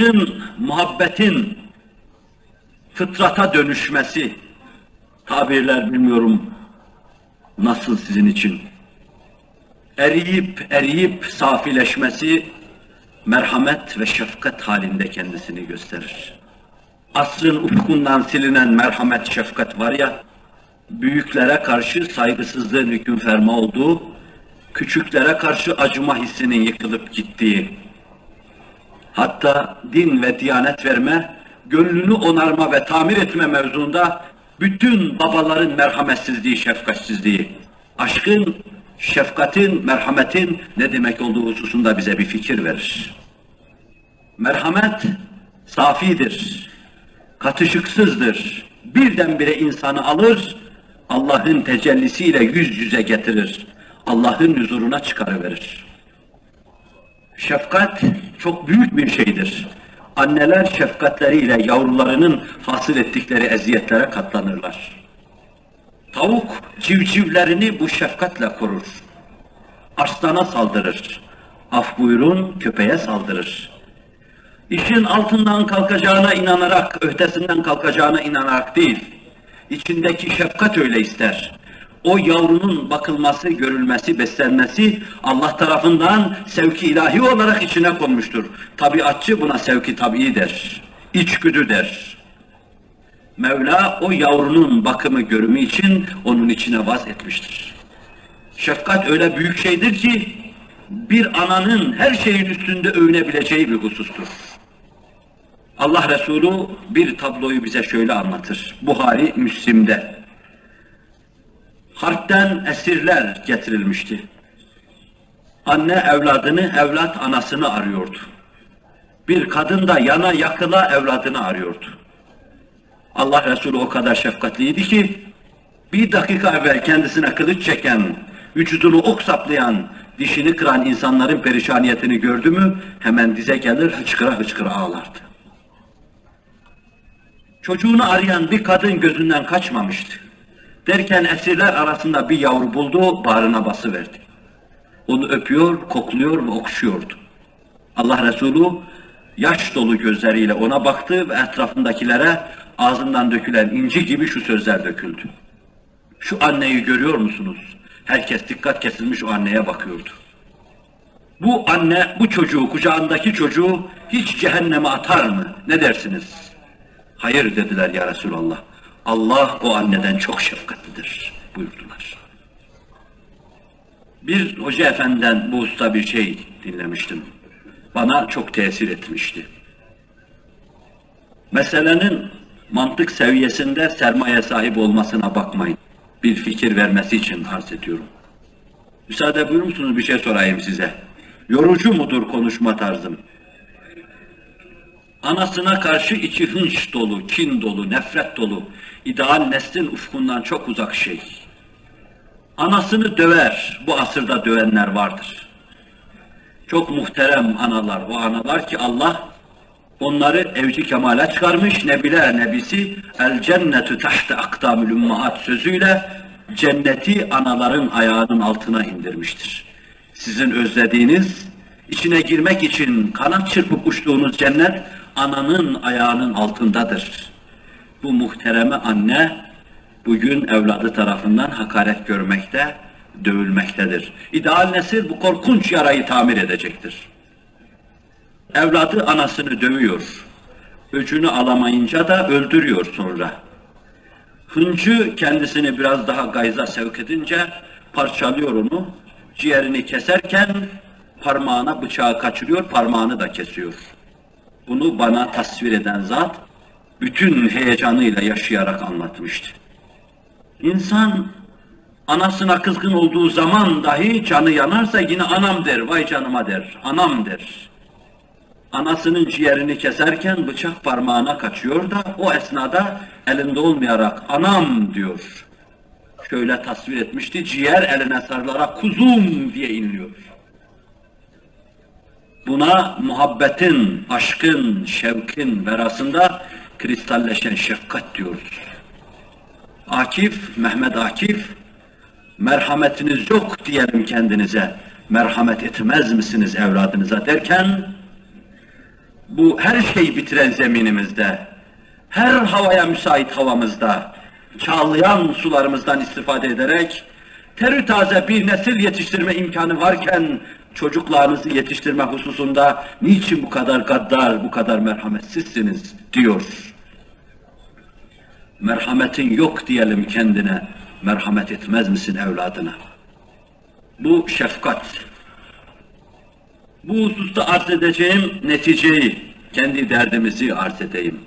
aşkın, muhabbetin fıtrata dönüşmesi, tabirler bilmiyorum nasıl sizin için, eriyip eriyip safileşmesi, merhamet ve şefkat halinde kendisini gösterir. Asrın ufkundan silinen merhamet, şefkat var ya, büyüklere karşı saygısızlığın hüküm ferma olduğu, küçüklere karşı acıma hissinin yıkılıp gittiği, hatta din ve diyanet verme, gönlünü onarma ve tamir etme mevzuunda bütün babaların merhametsizliği, şefkatsizliği, aşkın, şefkatin, merhametin ne demek olduğu hususunda bize bir fikir verir. Merhamet safidir, katışıksızdır. Birdenbire insanı alır, Allah'ın tecellisiyle yüz yüze getirir. Allah'ın huzuruna çıkarıverir. Şefkat çok büyük bir şeydir. Anneler şefkatleriyle yavrularının hasıl ettikleri eziyetlere katlanırlar. Tavuk civcivlerini bu şefkatle korur. Arslana saldırır. Af buyurun köpeğe saldırır. İşin altından kalkacağına inanarak, öhtesinden kalkacağına inanarak değil, içindeki şefkat öyle ister. O yavrunun bakılması, görülmesi, beslenmesi Allah tarafından sevki ilahi olarak içine konmuştur. Tabiatçı buna sevki tabii der, içgüdü der. Mevla o yavrunun bakımı, görümü için onun içine vaz etmiştir. Şefkat öyle büyük şeydir ki, bir ananın her şeyin üstünde övünebileceği bir husustur. Allah Resulü bir tabloyu bize şöyle anlatır. Buhari, Müslim'de. Harpten esirler getirilmişti. Anne evladını, evlat anasını arıyordu. Bir kadın da yana yakıla evladını arıyordu. Allah Resulü o kadar şefkatliydi ki, bir dakika evvel kendisine kılıç çeken, vücudunu ok saplayan, dişini kıran insanların perişaniyetini gördü mü, hemen dize gelir, hıçkıra hıçkıra ağlardı. Çocuğunu arayan bir kadın gözünden kaçmamıştı. Derken esirler arasında bir yavru buldu, bağrına basıverdi. Onu öpüyor, kokluyor ve okşuyordu. Allah Resulü yaş dolu gözleriyle ona baktı ve etrafındakilere ağzından dökülen inci gibi şu sözler döküldü. Şu anneyi görüyor musunuz? Herkes dikkat kesilmiş o anneye bakıyordu. Bu anne bu çocuğu, kucağındaki çocuğu hiç cehenneme atar mı? Ne dersiniz? Hayır dediler ya Resulallah. Allah o anneden çok şefkatlidir buyurdular. Bir hoca efendiden bu usta bir şey dinlemiştim. Bana çok tesir etmişti. Meselenin mantık seviyesinde sermaye sahibi olmasına bakmayın. Bir fikir vermesi için arz ediyorum. Müsaade buyurur musunuz bir şey sorayım size? Yorucu mudur konuşma tarzım? Anasına karşı içi hınç dolu, kin dolu, nefret dolu, ideal neslin ufkundan çok uzak şey. Anasını döver, bu asırda dövenler vardır. Çok muhterem analar, o analar ki Allah onları evci kemale çıkarmış, nebiler nebisi, el cennetu tahte akdamül ummahat sözüyle cenneti anaların ayağının altına indirmiştir. Sizin özlediğiniz, içine girmek için kanat çırpıp uçtuğunuz cennet, ananın ayağının altındadır. Bu muhtereme anne bugün evladı tarafından hakaret görmekte, dövülmektedir. İdeal nesil bu korkunç yarayı tamir edecektir. Evladı anasını dövüyor. Öcünü alamayınca da öldürüyor sonra. Hıncı kendisini biraz daha gayza sevk edince parçalıyor onu. Ciğerini keserken parmağına bıçağı kaçırıyor, parmağını da kesiyor. Bunu bana tasvir eden zat bütün heyecanıyla yaşayarak anlatmıştı. İnsan anasına kızgın olduğu zaman dahi canı yanarsa yine anam der, vay canıma der, anam der. Anasının ciğerini keserken bıçak parmağına kaçıyor da o esnada elinde olmayarak anam diyor. Şöyle tasvir etmişti, ciğer eline sarılarak kuzum diye inliyor. Buna muhabbetin, aşkın, şevkin verasında kristalleşen şefkat diyoruz. Akif, Mehmet Akif, merhametiniz yok diyelim kendinize, merhamet etmez misiniz evladınıza derken, bu her şeyi bitiren zeminimizde, her havaya müsait havamızda, çağlayan sularımızdan istifade ederek, terü taze bir nesil yetiştirme imkanı varken, çocuklarınızı yetiştirme hususunda niçin bu kadar gaddar, bu kadar merhametsizsiniz diyor. Merhametin yok diyelim kendine, merhamet etmez misin evladına? Bu şefkat. Bu hususta arz edeceğim neticeyi, kendi derdimizi arz edeyim.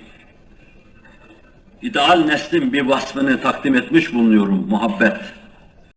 İdeal neslin bir vasfını takdim etmiş bulunuyorum, muhabbet.